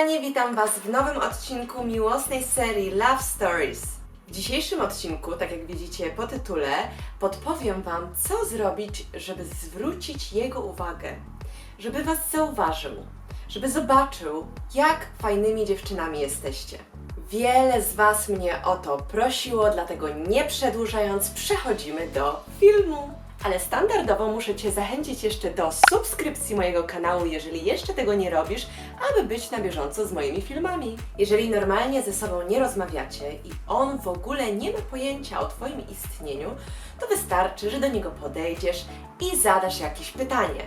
kochani, witam Was w nowym odcinku miłosnej serii Love Stories. W dzisiejszym odcinku, tak jak widzicie po tytule, podpowiem Wam, co zrobić, żeby zwrócić jego uwagę, żeby Was zauważył, żeby zobaczył, jak fajnymi dziewczynami jesteście. Wiele z Was mnie o to prosiło, dlatego nie przedłużając, przechodzimy do filmu. Ale standardowo muszę Cię zachęcić jeszcze do subskrypcji mojego kanału, jeżeli jeszcze tego nie robisz, aby być na bieżąco z moimi filmami. Jeżeli normalnie ze sobą nie rozmawiacie i on w ogóle nie ma pojęcia o Twoim istnieniu, to wystarczy, że do niego podejdziesz i zadasz jakieś pytanie.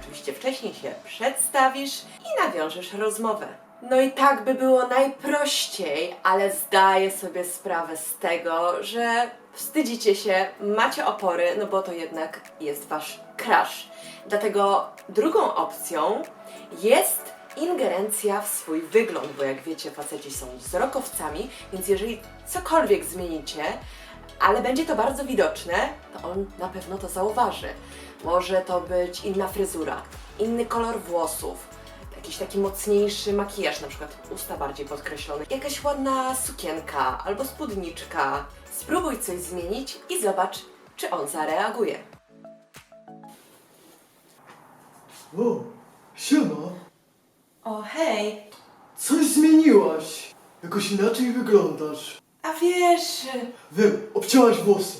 Oczywiście wcześniej się przedstawisz i nawiążesz rozmowę. No i tak by było najprościej, ale zdaję sobie sprawę z tego, że wstydzicie się, macie opory, no bo to jednak jest wasz crush. Dlatego drugą opcją jest ingerencja w swój wygląd, bo jak wiecie, faceci są wzrokowcami, więc jeżeli cokolwiek zmienicie, ale będzie to bardzo widoczne, to on na pewno to zauważy. Może to być inna fryzura, inny kolor włosów, jakiś taki mocniejszy makijaż, na przykład usta bardziej podkreślone, jakaś ładna sukienka albo spódniczka. Spróbuj coś zmienić i zobacz, czy on zareaguje. O, siema. O hej, Coś zmieniłaś. Jakoś inaczej wyglądasz. a wiesz, Wiem, obcięłaś włosy.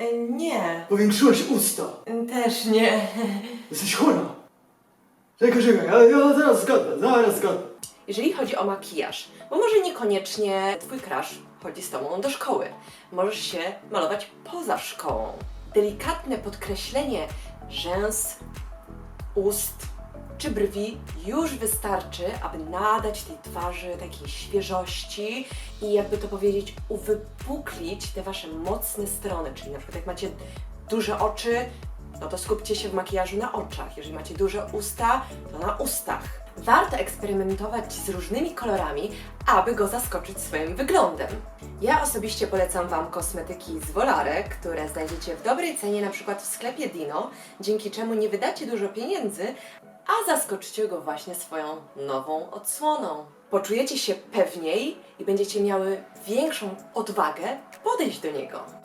y, nie, Powiększyłaś usta. y, też nie. Jesteś chora. Czekaj, czekaj, ja, ja zaraz zgadnę, zaraz zgadnę. Jeżeli chodzi o makijaż, bo może niekoniecznie twój crush chodzi z tobą do szkoły. Możesz się malować poza szkołą. Delikatne podkreślenie rzęs, ust czy brwi już wystarczy, aby nadać tej twarzy takiej świeżości i jakby to powiedzieć, uwypuklić te wasze mocne strony. Czyli na przykład jak macie duże oczy, no to skupcie się w makijażu na oczach. Jeżeli macie duże usta, to na ustach. Warto eksperymentować z różnymi kolorami, aby go zaskoczyć swoim wyglądem. Ja osobiście polecam Wam kosmetyki z Volare, które znajdziecie w dobrej cenie na przykład w sklepie Dino, dzięki czemu nie wydacie dużo pieniędzy, a zaskoczycie go właśnie swoją nową odsłoną. Poczujecie się pewniej i będziecie miały większą odwagę podejść do niego.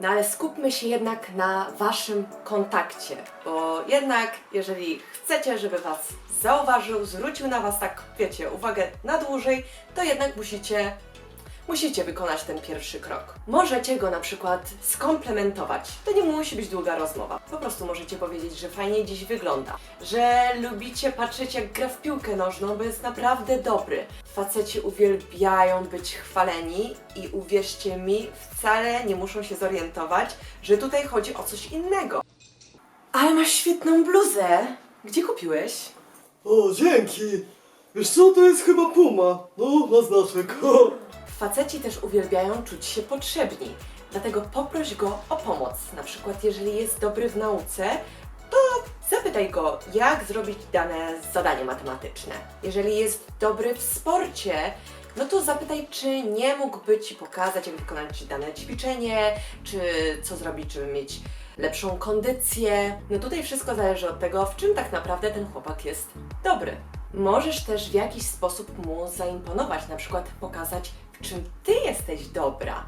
No ale skupmy się jednak na Waszym kontakcie, bo jednak jeżeli chcecie, żeby Was zauważył, zwrócił na Was tak, wiecie, uwagę na dłużej, to jednak musicie, musicie wykonać ten pierwszy krok. Możecie go na przykład skomplementować. To nie musi być długa rozmowa. Po prostu możecie powiedzieć, że fajnie dziś wygląda, że lubicie patrzeć jak gra w piłkę nożną, bo jest naprawdę dobry. Faceci uwielbiają być chwaleni i uwierzcie mi, wcale nie muszą się zorientować, że tutaj chodzi o coś innego. Ale masz świetną bluzę! Gdzie kupiłeś? O, dzięki. Wiesz co, to jest chyba Puma. No, na znaczek. Faceci też uwielbiają czuć się potrzebni, dlatego poproś go o pomoc. Na przykład, jeżeli jest dobry w nauce, to zapytaj go, jak zrobić dane zadanie matematyczne. Jeżeli jest dobry w sporcie, no to zapytaj, czy nie mógłby ci pokazać, jak wykonać dane ćwiczenie, czy co zrobić, żeby mieć lepszą kondycję. No tutaj wszystko zależy od tego, w czym tak naprawdę ten chłopak jest dobry. Możesz też w jakiś sposób mu zaimponować, na przykład pokazać, w czym ty jesteś dobra.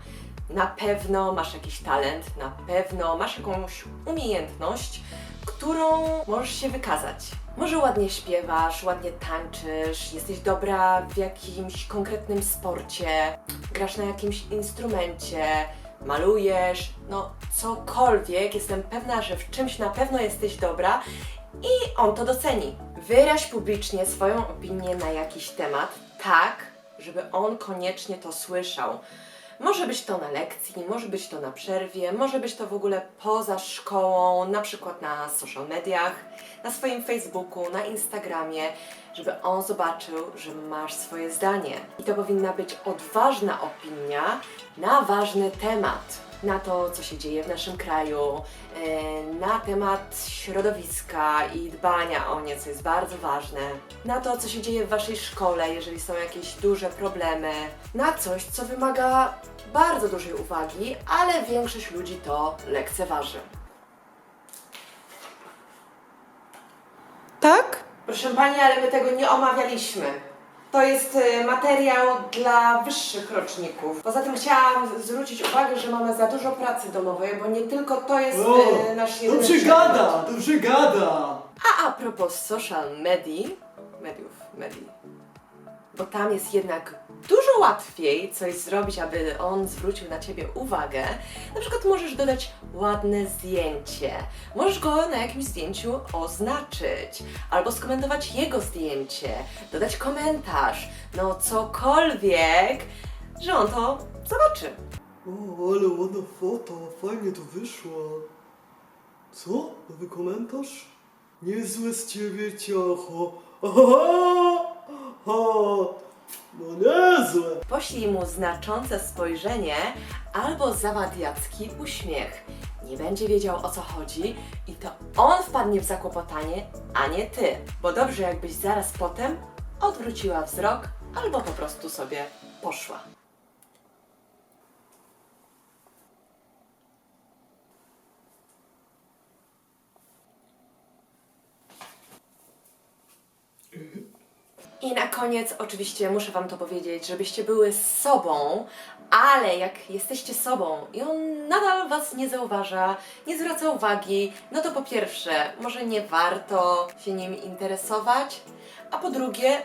Na pewno masz jakiś talent, na pewno masz jakąś umiejętność, którą możesz się wykazać. Może ładnie śpiewasz, ładnie tańczysz, jesteś dobra w jakimś konkretnym sporcie, grasz na jakimś instrumencie, malujesz, no cokolwiek. Jestem pewna, że w czymś na pewno jesteś dobra i on to doceni. Wyraź publicznie swoją opinię na jakiś temat, tak, żeby on koniecznie to słyszał. Może być to na lekcji, może być to na przerwie, może być to w ogóle poza szkołą, na przykład na social mediach, na swoim Facebooku, na Instagramie, żeby on zobaczył, że masz swoje zdanie. I to powinna być odważna opinia na ważny temat. Na to, co się dzieje w naszym kraju, e, na temat środowiska i dbania o nie, co jest bardzo ważne, na to, co się dzieje w waszej szkole, jeżeli są jakieś duże problemy, na coś, co wymaga bardzo dużej uwagi, ale większość ludzi to lekceważy. Tak? Proszę pani, ale my tego nie omawialiśmy. To jest y, materiał dla wyższych roczników. Poza tym chciałam zwrócić uwagę, że mamy za dużo pracy domowej, bo nie tylko to jest O, y, nasz jedyny dobrze przedmiot. gada, dobrze gada. A a propos social medii, mediów, medii, bo tam jest jednak dużo łatwiej coś zrobić, aby on zwrócił na ciebie uwagę. Na przykład możesz dodać ładne zdjęcie, możesz go na jakimś zdjęciu oznaczyć, albo skomentować jego zdjęcie, dodać komentarz, no cokolwiek, że on to zobaczy. O, ale ładna foto, fajnie to wyszło. Co? Nowy komentarz? Niezłe z ciebie ciacho. Aha! Aha! No niezłe. Poślij mu znaczące spojrzenie albo zawadiacki uśmiech. Nie będzie wiedział o co chodzi i to on wpadnie w zakłopotanie, a nie ty. Bo dobrze jakbyś zaraz potem odwróciła wzrok albo po prostu sobie poszła. I na koniec oczywiście muszę Wam to powiedzieć, żebyście były sobą, ale jak jesteście sobą i on nadal Was nie zauważa, nie zwraca uwagi, no to po pierwsze, może nie warto się nim interesować, a po drugie,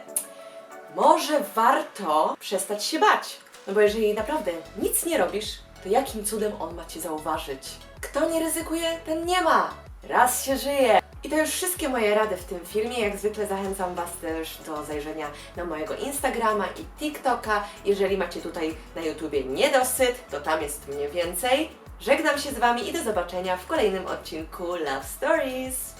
może warto przestać się bać. No bo jeżeli naprawdę nic nie robisz, to jakim cudem on ma Cię zauważyć? Kto nie ryzykuje, ten nie ma. Raz się żyje. I to już wszystkie moje rady w tym filmie. Jak zwykle zachęcam Was też do zajrzenia na mojego Instagrama i TikToka. Jeżeli macie tutaj na YouTubie niedosyt, to tam jest mnie więcej. Żegnam się z Wami i do zobaczenia w kolejnym odcinku Love Stories.